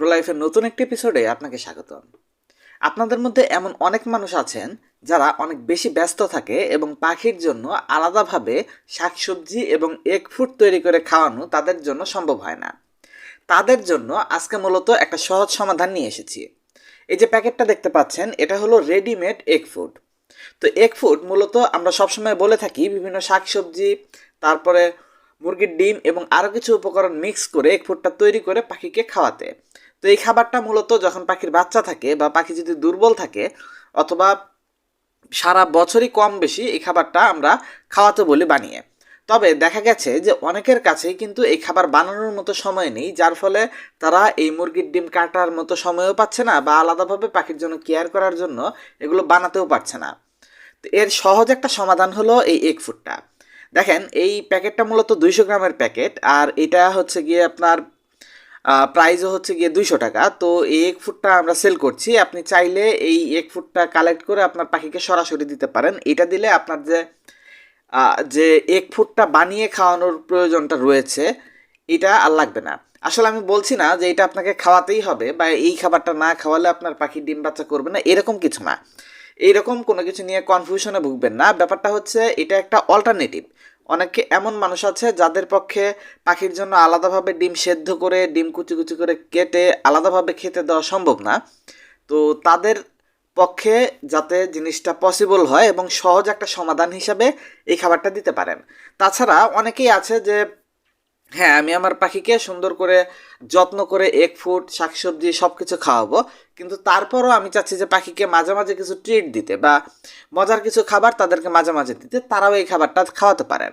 Grow লাইফের নতুন একটি এপিসোডে আপনাকে স্বাগতম। আপনাদের মধ্যে এমন অনেক মানুষ আছেন যারা অনেক বেশি ব্যস্ত থাকে এবং পাখির জন্য আলাদাভাবে শাকসবজি এবং এগ ফুড তৈরি করে খাওয়ানো তাদের জন্য সম্ভব হয় না। তাদের জন্য আজকে মূলত একটা সহজ সমাধান নিয়ে এসেছি। এই যে প্যাকেটটা দেখতে পাচ্ছেন, এটা হলো রেডিমেড এগ ফুড তো এগ ফুড মূলত আমরা সবসময় বলে থাকি বিভিন্ন শাকসবজি, তারপরে মুরগির ডিম এবং আরও কিছু উপকরণ মিক্স করে এগ ফুডটা তৈরি করে পাখিকে খাওয়াতে। তো এই খাবারটা মূলত যখন পাখির বাচ্চা থাকে বা পাখি যদি দুর্বল থাকে অথবা সারা বছরই কম বেশি এই খাবারটা আমরা খাওয়াতে বলি বানিয়ে। তবে দেখা গেছে যে অনেকের কাছেই কিন্তু এই খাবার বানানোর মতো সময় নেই, যার ফলে তারা এই মুরগির ডিম কাটার মতো সময়ও পাচ্ছে না বা আলাদাভাবে পাখির জন্য কেয়ার করার জন্য এগুলো বানাতেও পারছে না। তো এর সহজ একটা সমাধান হলো এই এগ ফুডটা দেখেন, এই প্যাকেটটা মূলত দুইশো গ্রামের প্যাকেট, আর এটা হচ্ছে গিয়ে আপনার প্রাইসও হচ্ছে গিয়ে দুইশো টাকা। তো এই এক ফুটটা আমরা সেল করছি। আপনি চাইলে এই এক ফুটটা কালেক্ট করে আপনার পাখিকে সরাসরি দিতে পারেন। এটা দিলে আপনার যে যে এক ফুটটা বানিয়ে খাওয়ানোর প্রয়োজনটা রয়েছে, এটা আর লাগবে না। আসলে আমি বলছি না যে এটা আপনাকে খাওয়াতেই হবে বা এই খাবারটা না খাওয়ালে আপনার পাখি ডিম বাচ্চা করবে না, এরকম কিছু না। এইরকম কোনো কিছু নিয়ে কনফিউশনে ভুগবেন না। ব্যাপারটা হচ্ছে এটা একটা অল্টারনেটিভ অনেকে এমন মানুষ আছে যাদের পক্ষে পাখির জন্য আলাদাভাবে ডিম সেদ্ধ করে, ডিম কুচি কুচি করে কেটে আলাদাভাবে খেতে দেওয়া সম্ভব না। তো তাদের পক্ষে যাতে জিনিসটা পসিবল হয় এবং সহজ একটা সমাধান হিসাবে এই খাবারটা দিতে পারেন। তাছাড়া অনেকেই আছে যে হ্যাঁ আমি আমার পাখিকে সুন্দর করে, যত্ন করে এগ ফুড শাকসবজি সব কিছু খাওয়াবো। কিন্তু তারপরও আমি চাচ্ছি যে পাখিকে মাঝে মাঝে কিছু ট্রিট দিতে বা মজার কিছু খাবার তাদেরকে মাঝে মাঝে দিতে, তারাও এই খাবারটা খাওয়াতে পারেন।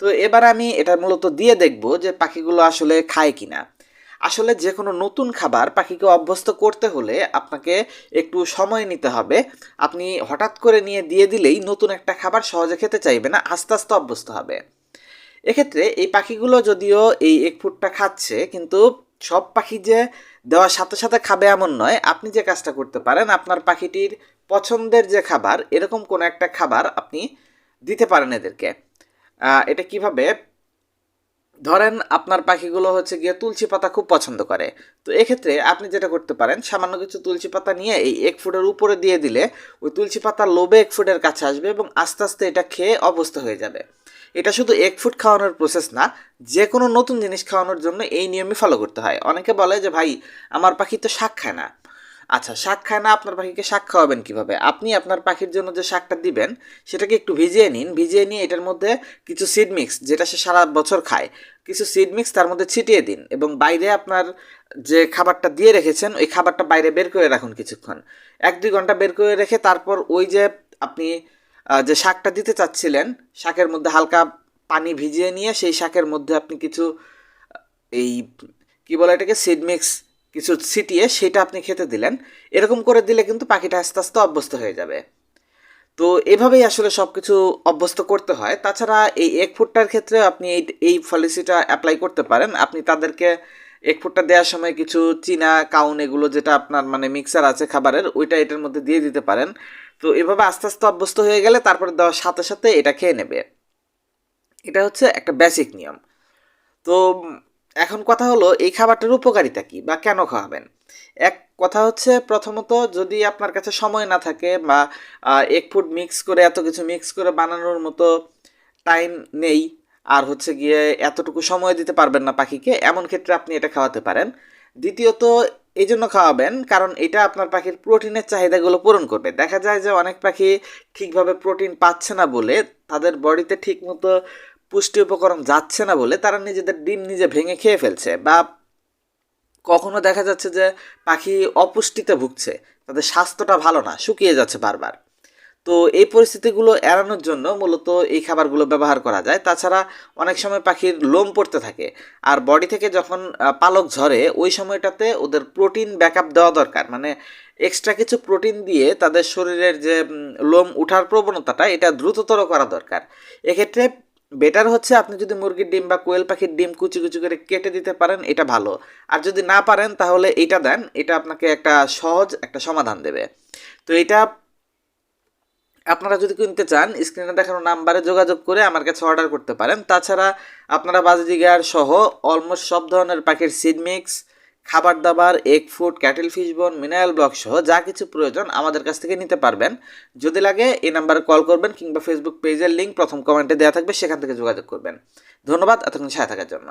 তো এবার আমি এটা মূলত দিয়ে দেখব যে পাখিগুলো আসলে খায় কিনা। আসলে যে কোনো নতুন খাবার পাখিকে অভ্যস্ত করতে হলে আপনাকে একটু সময় নিতে হবে। আপনি হঠাৎ করে নিয়ে দিয়ে দিলেই নতুন একটা খাবার সহজে খেতে চাইবে না, আস্তে আস্তে অভ্যস্ত হবে। এক্ষেত্রে এই পাখিগুলো যদিও এই এক ফুটটা খাচ্ছে, কিন্তু সব পাখি যে দেওয়ার সাথে সাথে খাবে এমন নয়, আপনি যে কাজটা করতে পারেন, আপনার পাখিটির পছন্দের যে খাবার, এরকম কোনো একটা খাবার আপনি দিতে পারেন এদেরকে। এটা কীভাবে ধরেন আপনার পাখিগুলো হচ্ছে গিয়ে তুলসী পাতা খুব পছন্দ করে। তো এক্ষেত্রে আপনি যেটা করতে পারেন, সামান্য কিছু তুলসী পাতা নিয়ে এই এক ফুটের উপরে দিয়ে দিলে ওই তুলসী পাতা লোবে এক ফুটের কাছে আসবে এবং আস্তে আস্তে এটা খেয়ে অবস্থা হয়ে যাবে। এটা শুধু এক ফুট খাওয়ানোর প্রসেস না যে কোনো নতুন জিনিস খাওয়ানোর জন্য এই নিয়মই ফলো করতে হয়। অনেকে বলে যে, ভাই, আমার পাখি তো শাক খায় না। আচ্ছা শাক খায় না, আপনার পাখিকে শাক খাওয়াবেন কীভাবে? আপনি আপনার পাখির জন্য যে শাকটা দিবেন, সেটাকে একটু ভিজিয়ে নিন। ভিজিয়ে নিয়ে এটার মধ্যে কিছু সিড মিক্স যেটা সে সারা বছর খায়, কিছু সিড মিক্স তার মধ্যে ছিটিয়ে দিন এবং বাইরে আপনার যে খাবারটা দিয়ে রেখেছেন, ওই খাবারটা বাইরে বের করে রাখুন কিছুক্ষণ। এক দুই ঘণ্টা বের করে রেখে তারপর ওই যে আপনি যে শাকটা দিতে চাচ্ছিলেন, শাকের মধ্যে হালকা পানি ভিজিয়ে নিয়ে সেই শাকের মধ্যে আপনি কিছু এই, কী বলে এটাকে? সিড মিক্স কিছু ছিটিয়ে সেটা আপনি খেতে দিলেন, এরকম করে দিলে কিন্তু পাখিটা আস্তে আস্তে অভ্যস্ত হয়ে যাবে। তো এভাবেই আসলে সব কিছু অভ্যস্ত করতে হয়। তাছাড়া এই এক ফুটটার ক্ষেত্রে আপনি এই এই পলিসিটা অ্যাপ্লাই করতে পারেন। আপনি তাদেরকে এক ফুটটা দেওয়ার সময় কিছু চীনা, কাউন এগুলো যেটা আপনার মানে মিক্সার আছে খাবারের, ওইটা এটার মধ্যে দিয়ে দিতে পারেন। তো এভাবে আস্তে আস্তে অভ্যস্ত হয়ে গেলে তারপরে দেওয়ার সাথে সাথে এটা খেয়ে নেবে। এটা হচ্ছে একটা বেসিক নিয়ম। তো এখন কথা হলো, এই খাবারটার উপকারিতা কি বা কেন খাওয়াবেন? এক কথা হচ্ছে, প্রথমত যদি আপনার কাছে সময় না থাকে বা এক ফুট মিক্স করে, এত কিছু মিক্স করে বানানোর মতো টাইম নেই, আর হচ্ছে গিয়ে এতটুকু সময় দিতে পারবেন না পাখিকে, এমন ক্ষেত্রে আপনি এটা খাওয়াতে পারেন। দ্বিতীয়ত, এই জন্য খাওয়াবেন, কারণ এটা আপনার পাখির প্রোটিনের চাহিদাগুলো পূরণ করবে। দেখা যায় যে অনেক পাখি ঠিকভাবে প্রোটিন পাচ্ছে না বলে তাদের বডিতে ঠিকমতো পুষ্টি উপকরণ যাচ্ছে না বলে তারা নিজেদের ডিম নিজে ভেঙে খেয়ে ফেলছে বা কখনো দেখা যাচ্ছে যে পাখি অপুষ্টিতে ভুগছে, তাদের স্বাস্থ্যটা ভালো না, শুকিয়ে যাচ্ছে বারবার। তো এই পরিস্থিতিগুলো এড়ানোর জন্য মূলত এই খাবারগুলো ব্যবহার করা যায়। তাছাড়া অনেক সময় পাখির লোম পড়তে থাকে আর বডি থেকে যখন পালক ঝরে ওই সময়টাতে ওদের প্রোটিন ব্যাকআপ দেওয়া দরকার। মানে এক্সট্রা কিছু প্রোটিন দিয়ে তাদের শরীরের যে লোম উঠার প্রবণতাটা এটা দ্রুততর করা দরকার। এক্ষেত্রে বেটার হচ্ছে আপনি যদি মুরগির ডিম বা কোয়েল পাখির ডিম কুচি কুচি করে কেটে দিতে পারেন, এটা ভালো। আর যদি না পারেন, তাহলে এটা দেন, এটা আপনাকে একটা সহজ একটা সমাধান দেবে। তো এটা আপনারা যদি কিনতে চান, স্ক্রিনে দেখানো নাম্বারে যোগাযোগ করে আমার কাছে অর্ডার করতে পারেন। তাছাড়া আপনারা বাজিগার সহ অলমোস্ট সব ধরনের পাখির সিড মিক্স খাবার দাবার egg food cattle fish bone mineral block সহ যা কিছু প্রয়োজন আমাদের কাছ থেকে নিতে পারবেন। যদি লাগে এই নাম্বারে কল করবেন কিংবা ফেসবুক পেজের লিঙ্ক প্রথম কমেন্টে দেওয়া থাকবে, সেখান থেকে যোগাযোগ করবেন। ধন্যবাদ, এতক্ষণ সাথে থাকার জন্য।